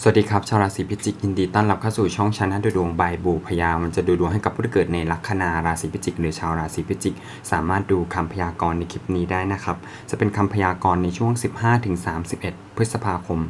สวัสดีครับชาวราศีพิจิกยินดีต้อนรับเข้าสู่ช่องชาแนลดูดวงบายบูพยามันจะดูดวงให้กับผู้ที่เกิดในลัคนาราศีพิจิก หรือชาวราศีพิจิก สามารถดูคำพยากรณ์ในคลิปนี้ได้นะครับ จะเป็นคำพยากรณ์ในช่วง 15-31พฤษภาคม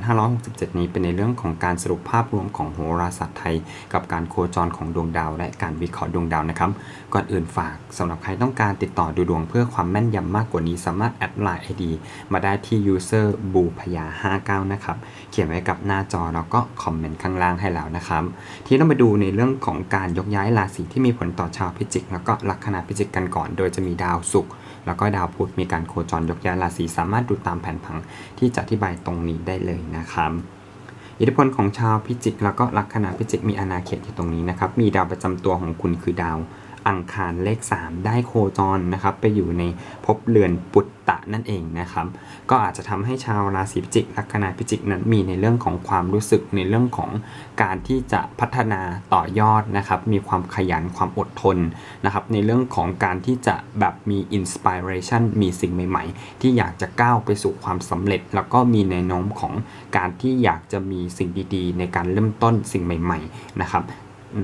2567 นี้เป็นในเรื่องของการสรุปภาพรวมของโหราศาสตร์ไทย กับการโคจรของดวงดาว และการวิเคราะห์ดวงดาวนะครับ ก่อนอื่นฝากสำหรับใครต้องการติดต่อดูดวงเพื่อความแม่นยำมากกว่านี้สามารถแอดไลน์ ID มาได้ที่ user บูพยา59 นะครับ เขียนไว้กับหน้าจอแล้วก็คอมเมนต์ข้างล่างให้แล้วนะครับ ที่เรามาดูในเรื่องของการยกย้ายราศีที่มีผลต่อชาวพิจิก แล้วก็ลัคนาพิจิกกันก่อน โดยจะมีดาวศุกร์แล้วก็ดาวพุธมีการโคจรยกย้ายราศีสามารถดูตามแผนผังที่จะอธิบายตรงนี้ได้เลยนะครับอิทธิพลของชาวพิจิกแล้วก็ลัคนาพิจิกมีอาณาเขตอยู่ตรงนี้นะครับ มีดาวประจำตัวของคุณคือดาว อังคารเลข 3 ได้โคจรนะครับไปอยู่ในภพเรือนปุตตะนั่นเองนะครับ ก็อาจจะทำให้ชาวราศีพิจิกลัคนาพิจิกนั้นมีในเรื่องของความรู้สึกในเรื่องของการที่จะพัฒนาต่อยอดนะครับมีความขยันความอดทนนะครับในเรื่องของการที่จะแบบมีอินสปิเรชันมีสิ่งใหม่ ๆ ที่อยากจะก้าวไปสู่ความสำเร็จ แล้วก็มีแนวโน้มของการที่อยากจะมีสิ่งดีๆ ในการเริ่มต้นสิ่งใหม่ ๆ นะครับ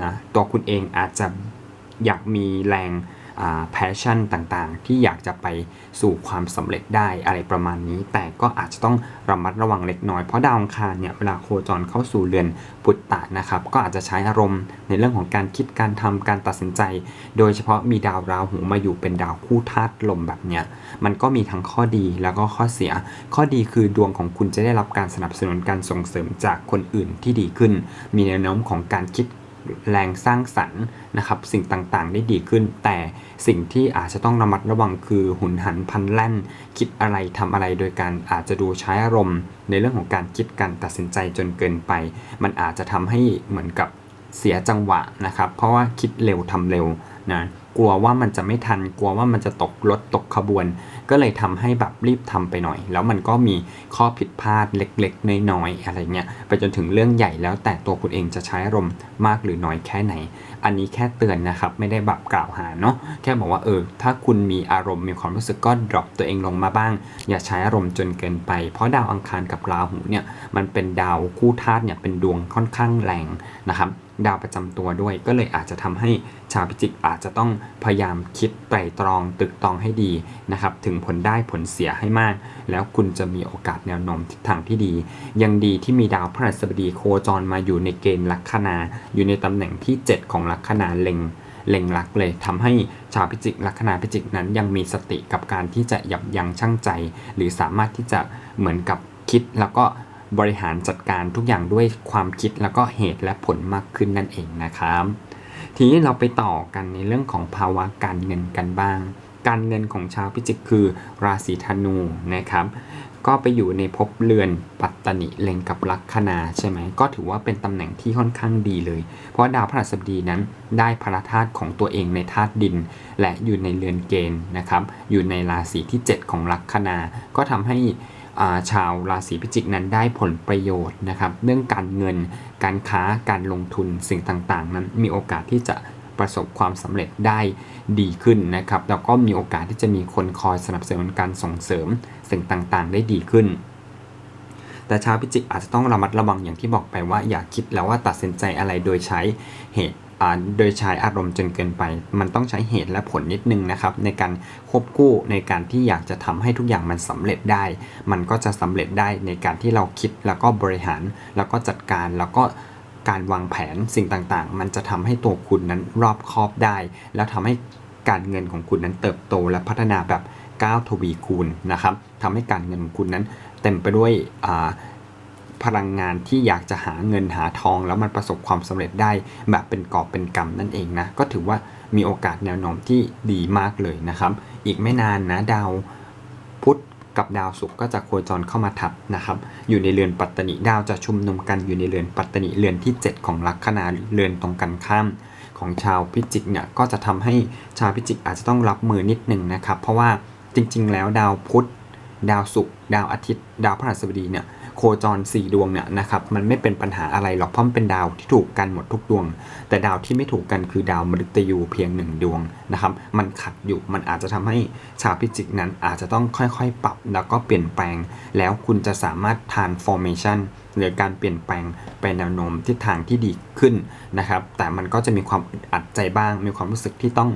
นะตัวคุณเองอาจจะ อยากมีแรงแพชชั่นต่างๆ ที่อยากจะไปสู่ความสำเร็จได้อะไรประมาณนี้ แต่ก็อาจจะต้องระมัดระวังเล็กน้อย เพราะดาวอังคารเนี่ยเวลาโคจรเข้าสู่เรือนปุตตะนะครับ ก็อาจจะใช้อารมณ์ในเรื่องของการคิดการทำการตัดสินใจ โดยเฉพาะมีดาวราหูมาอยู่เป็นดาวคู่ธาตุลมแบบเนี้ยมันก็มีทั้งข้อดีแล้วก็ข้อเสีย ข้อดีคือดวงของคุณจะได้รับการสนับสนุนการส่งเสริมจากคนอื่นที่ดีขึ้น มีแนวโน้มของการคิด แรงสร้างสรรค์นะครับสิ่งต่างๆ ได้ดีขึ้น แต่สิ่งที่อาจจะต้องระมัดระวังคือหุนหันพันแล่น คิดอะไรทำอะไรโดยการอาจจะดูใช้อารมณ์ ในเรื่องของการคิดการตัดสินใจจนเกินไป มันอาจจะทำให้เหมือนกับเสียจังหวะนะครับ เพราะว่าคิดเร็วทำเร็วนะ กลัวว่ามันจะไม่ทัน กลัวว่ามันจะตกรถตกขบวน ก็เลยทำให้แบบรีบทำไปหน่อย แล้วมันก็มีข้อผิดพลาดเล็กๆ น้อยๆอะไรเงี้ยไปจนถึงเรื่องใหญ่แล้วแต่ตัวคุณเองจะใช้อารมณ์มากหรือน้อยแค่ไหน อันนี้แค่เตือนนะครับ ไม่ได้แบบกล่าวหาเนาะแค่บอกว่าเออถ้าคุณมีอารมณ์มีความรู้สึกก็ drop ตัวเองลงมาบ้าง อย่าใช้อารมณ์จนเกินไป เพราะดาวอังคารกับราหูเนี่ยมันเป็นดาวคู่ธาตุเนี่ยเป็นดวงค่อนข้างแรงนะครับ ดาวประจำตัวด้วย ก็เลยอาจจะทำให้ชาวพิจิกอาจจะต้องพยายามคิดไตร่ตรองตึกตองให้ดีนะครับ ถึงผลได้ผลเสียให้มาก แล้วคุณจะมีโอกาสแนวโน้มทิศทางที่ดี ยังดีที่มีดาวพฤหัสบดีโคจรมาอยู่ในเกณฑ์ลัคนาอยู่ในตำแหน่งที่ 7 ของลัคนาเล็งเล็งลักเลยทำให้ชาวพิจิกลัคนาพิจิกนั้นยังมีสติกับการที่จะยับยั้งชั่งใจ หรือสามารถที่จะเหมือนกับคิดแล้วก็ บริหารจัดการทุกอย่างด้วยความคิดแล้วก็เหตุและผลมากขึ้นนั่นเองนะครับ ทีนี้เราไปต่อกันในเรื่องของภาวะการเงินกันบ้าง การเงินของชาวพิจิกคือราศีธนูนะครับก็ไปอยู่ในภพเรือนปัตตนิเล็งกับลัคนาใช่ไหมก็ถือว่าเป็นตำแหน่งที่ค่อนข้างดีเลย เพราะดาวพฤหัสบดีนั้นได้พระธาตุของตัวเองในธาตุดิน และอยู่ในเรือนเกณฑ์นะครับอยู่ในราศีที่ 7 ของลัคนา ก็ทำให้ ชาวราศีพิจิกนั้นได้ผลประโยชน์นะครับ เรื่องการเงิน การค้า การลงทุนสิ่งต่างๆ นั้นมีโอกาสที่จะประสบความสำเร็จได้ดีขึ้นนะครับ แล้วก็มีโอกาสที่จะมีคนคอยสนับสนุนการส่งเสริมสิ่งต่างๆ ได้ดีขึ้น แต่ชาวพิจิกอาจจะต้องระมัดระวังอย่างที่บอกไปว่าอย่าคิดแล้วว่าตัดสินใจอะไรโดยใช้เหตุ โดยใช้อารมณ์จนเกินไป มันต้องใช้เหตุและผลนิดนึงนะครับในการควบคู่ในการที่อยากจะทำให้ทุกอย่างมันสำเร็จได้ มันก็จะสำเร็จได้ในการที่เราคิดแล้วก็บริหารแล้วก็จัดการแล้วก็การวางแผนสิ่งต่างๆ มันจะทำให้ตัวคุณนั้นรอบคอบได้ แล้วทำให้การเงินของคุณนั้นเติบโตและพัฒนาแบบก้าวทวีคูณนะครับทำให้การเงินของคุณนั้นเต็มไปด้วยอ่า พลังงานที่อยากจะหาเงินหาทอง แล้วมันประสบความสำเร็จได้แบบเป็นกอบเป็นกำนั่นเองนะก็ถือว่ามีโอกาสแนวโน้มที่ดีมากเลยนะครับ อีกไม่นานนะดาวพุธกับดาวศุกร์ก็จะโคจรเข้ามาทับนะครับ อยู่ในเรือนปัตตนิดาวจะชุมนุมกันอยู่ในเรือนปัตตนิเรือนที่ 7 ของลัคนาเรือนตรงกันข้ามของชาวพิจิกเนี่ยก็จะทำให้ชาวพิจิกอาจจะต้องรับมือนิดหนึ่งนะครับ เพราะว่าจริงๆ แล้วดาวพุธ ดาวศุกร์ดาวอาทิตย์ ดาวพฤหัสบดีเนี่ย โคจร 4 ดวงเนี่ยนะครับมันไม่เป็นปัญหาอะไรหรอกเพราะมันเป็นดาวที่ถูกกันหมดทุกดวง แต่ดาวที่ไม่ถูกกันคือดาวมฤตยูเพียงหนึ่งดวงนะครับมันขัดอยู่มันอาจจะทำให้ชาวพิจิกนั้นอาจจะต้องค่อยๆ ปรับแล้วก็เปลี่ยนแปลง แล้วคุณจะสามารถ transformation หรือการเปลี่ยนแปลงไปแนวโน้มทิศทางที่ดีขึ้นนะครับ แต่มันก็จะมีความอัดใจบ้าง มีความรู้สึกที่ต้อง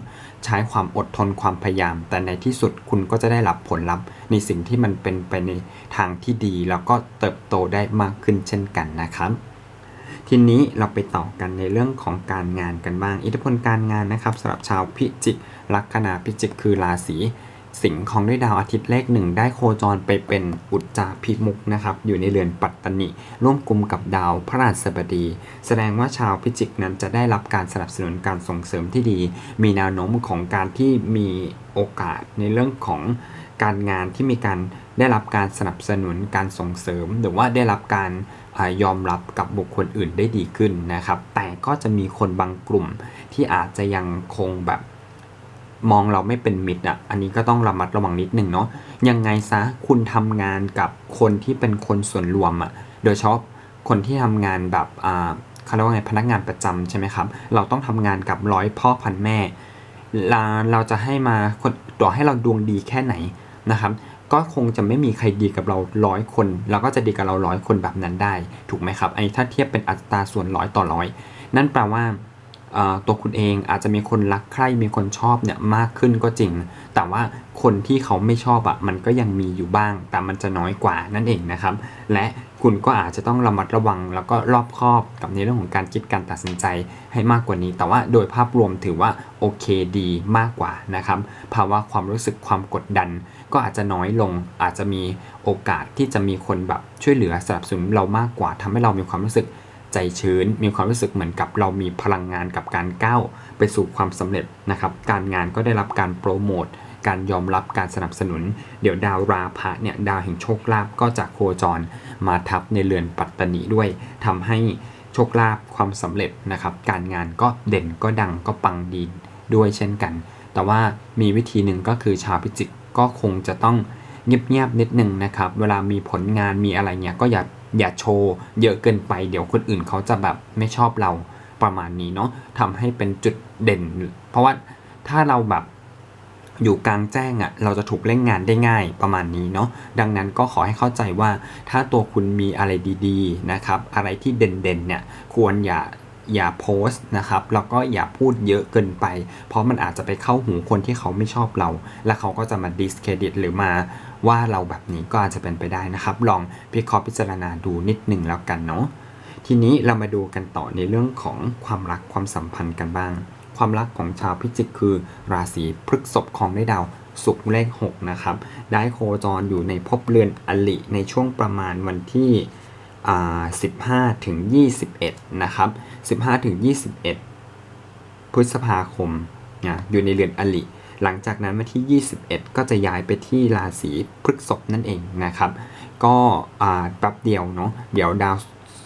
ใช้ความอดทนความพยายาม แต่ในที่สุดคุณก็จะได้รับผลลัพธ์ ในสิ่งที่มันเป็นไปในทางที่ดี แล้วก็เติบโตได้มากขึ้นเช่นกันนะครับทีนี้เราไปต่อกันในเรื่องของการงานกันบ้าง อิทธิพลการงานนะครับสำหรับชาวพิจิกลัคนาพิจิกคือราศี สิงห์ของด้วยดาวอาทิตย์เลขหนึ่งได้โคจรไปเป็นอุจจาพิมุกนะครับอยู่ในเรือนปัตตนิร่วมกลุ่มกับดาวพระราชบดี แสดงว่าชาวพิจิกนั้นจะได้รับการสนับสนุนการส่งเสริมที่ดี มีแนวโน้มของการที่มีโอกาสในเรื่องของการงานที่มีการได้รับการสนับสนุนการส่งเสริม หรือว่าได้รับการยอมรับกับบุคคลอื่นได้ดีขึ้นนะครับ แต่ก็จะมีคนบางกลุ่มที่อาจจะยังคงแบบ มองเราไม่เป็นมิตรอะ อันนี้ก็ต้องระมัดระวังนิดหนึ่งเนาะ ยังไงซะคุณทำงานกับคนที่เป็นคนส่วนรวมอะ โดยเฉพาะคนที่ทำงานแบบอ่าเขาเรียกว่าไงพนักงานประจำใช่ไหมครับ เราต้องทำงานกับร้อยพ่อพันแม่ เราเราจะให้มาคนต่อให้เราดวงดีแค่ไหนนะครับ ก็คงจะไม่มีใครดีกับเราร้อยคนเราก็จะดีกับเราร้อยคนแบบนั้นได้ ถูกไหมครับ ไอ้ถ้าเทียบเป็นอัตราส่วนร้อยต่อร้อย นั่นแปลว่า ตัวคุณเองอาจจะมีคนรักใคร่มีคนชอบเนี่ยมากขึ้นก็จริง แต่ว่าคนที่เขาไม่ชอบอะ่ะมันก็ยังมีอยู่บ้าง แต่มันจะน้อยกว่านั่นเองนะครับ และคุณก็อาจจะต้องระมัดระวัง แล้วก็รอบคอบกับในเรื่องของการคิดการตัดสินใจให้มากกว่านี้ แต่ว่าโดยภาพรวมถือว่าโอเคดีมากกว่านะครับภาวะความรู้สึกความกดดัน ก็อาจจะน้อยลง อาจจะมีโอกาสที่จะมีคนแบบช่วยเหลือสนับสนุนเรามากกว่าทำให้เรามีความรู้สึก ใจชื้น มีความรู้สึกเหมือนกับเรามีพลังงานกับการก้าวไปสู่ความสำเร็จนะครับ การงานก็ได้รับการโปรโมทการยอมรับการสนับสนุน เดี๋ยวดาวราพะเนี่ยดาวแห่งโชคลาภก็จะโคจรมาทับในเรือนปัตตนิด้วยทำให้โชคลาภความสำเร็จนะครับ การงานก็เด่นก็ดังก็ปังดีด้วยเช่นกัน แต่ว่ามีวิธีหนึ่งก็คือชาวพิจิกก็คงจะต้องเงียบๆนิดนึงนะครับ เวลามีผลงานมีอะไรเงี้ยก็อย่า อย่าโชว์เยอะเกินไป เดี๋ยวคนอื่นเขาจะแบบไม่ชอบเราประมาณนี้เนาะทำให้เป็นจุดเด่น เพราะว่าถ้าเราแบบอยู่กลางแจ้งอะ่ะเราจะถูกเล่นงานได้ง่ายประมาณนี้เนาะดังนั้นก็ขอให้เข้าใจว่าถ้าตัวคุณมีอะไรดีๆนะครับอะไรที่เด่นๆเนี่ยควรอย่าอย่าโพสต์นะครับแล้วก็อย่าพูดเยอะเกินไป เพราะมันอาจจะไปเข้าหูคนที่เขาไม่ชอบเรา และเขาก็จะมาดิสเครดิตหรือมา ว่าเราแบบนี้ก็อาจจะเป็นไปได้นะครับ ลองพิเคราะห์พิจารณาดูนิดหนึ่งแล้วกันเนาะทีนี้เรามาดูกันต่อในเรื่องของความรักความสัมพันธ์กันบ้าง ความรักของชาวพิจิกคือ ราศีพฤษภของได้ดาวศุกร์เลข6นะครับได้โคจรอยู่ในภพเรือนอลิในช่วงประมาณวันที่15ถึง21นะครับ15ถึง21 พฤษภาคมนะอยู่ในเรือนอลิ หลังจากนั้นวันที่ 21 ก็จะย้ายไปที่ราศีพฤษภนั่นเองนะครับ ก็แป๊บเดียวเนาะเดี๋ยวดาว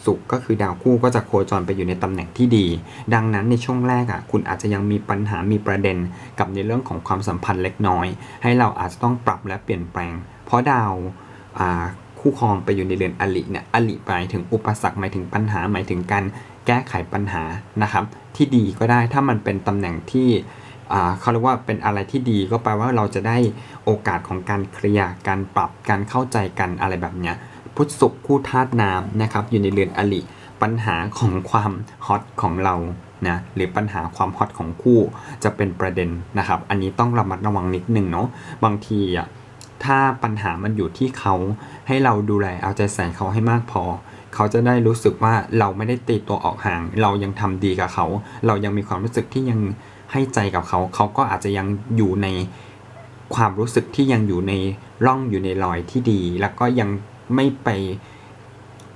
ศุกร์ก็คือดาวคู่ก็จะโคจรไปอยู่ในตำแหน่งที่ดี ดังนั้นในช่วงแรกอะคุณอาจจะยังมีปัญหามีประเด็นกับในเรื่องของความสัมพันธ์เล็กน้อย ให้เราอาจจะต้องปรับและเปลี่ยนแปลง เพราะดาวคู่ครองไปอยู่ในเรือนอลิเนี่ยอลิหมายถึงอุปสรรคหมายถึงปัญหาหมายถึงการแก้ไขปัญหานะครับ ที่ดีก็ได้ถ้ามันเป็นตำแหน่งที่ เขาเรียกว่าเป็นอะไรที่ดีก็แปลว่าเราจะได้โอกาสของการเคลียร์การปรับการเข้าใจกันอะไรแบบเนี้ยพุทธศุกร์คู่ธาตุน้ำนะครับอยู่ในเรือนอลิปัญหาของความฮอตของเรานะหรือปัญหาความฮอตของคู่จะเป็นประเด็นนะครับ อันนี้ต้องระมัดระวังนิดนึงเนาะบางทีอะถ้าปัญหามันอยู่ที่เขาให้เราดูแลเอาใจใส่เขาให้มากพอ เขาจะได้รู้สึกว่าเราไม่ได้ตีตัวออกห่าง เรายังทำดีกับเขา เรายังมีความรู้สึกที่ยัง ให้ใจกับเขา เขาก็อาจจะยังอยู่ในความรู้สึกที่ยังอยู่ในร่องอยู่ในรอยที่ดี แล้วก็ยังไม่ไป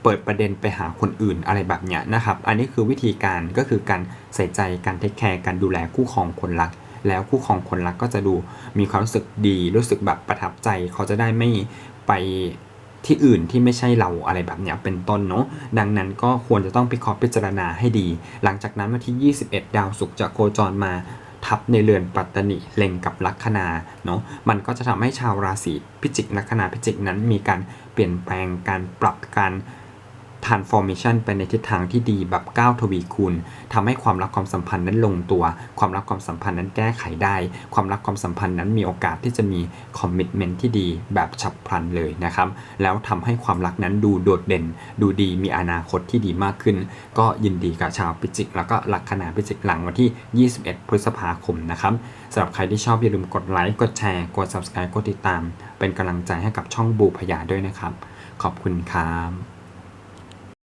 เปิดประเด็นไปหาคนอื่นอะไรแบบเนี้ยนะครับ อันนี้คือวิธีการก็คือการใส่ใจการเทคแคร์การดูแลคู่ครองคนรัก แล้วคู่ครองคนรักก็จะดูมีความรู้สึกดีรู้สึกแบบประทับใจ เขาจะได้ไม่ไป ที่อื่นที่ไม่ใช่เราอะไรแบบเนี้ยเป็นต้นเนาะดังนั้นก็ควรจะต้องพิเคราะห์พิจารณาให้ดี หลังจากนั้นวันที่ 21 ดาวศุกร์จะโคจรมาทับในเรือนปัตตนิเล็งกับลัคนาเนาะมันก็จะทำให้ชาวราศีพิจิกลัคนาพิจิกนั้นมีการเปลี่ยนแปลงการปรับการ transformation ไปในทิศทางที่ดีแบบก้าวทวีคูณทำให้ความรักความสัมพันธ์นั้นลงตัว ความรักความสัมพันธ์นั้นแก้ไขได้ ความรักความสัมพันธ์นั้นมีโอกาสที่จะมี commitment ที่ดีแบบฉับพลันเลยนะครับ แล้วทำให้ความรักนั้นดูโดดเด่น ดูดีมีอนาคตที่ดีมากขึ้น ก็ยินดีกับชาวพิจิก แล้วก็ลัคนาพิจิกหลังวันที่ 21 พฤษภาคมนะครับสำหรับใครที่ชอบอย่าลืมกดไลค์กดแชร์กด subscribe กดติดตาม เป็นกำลังใจให้กับช่องบูพยาด้วยนะครับ ขอบคุณครับ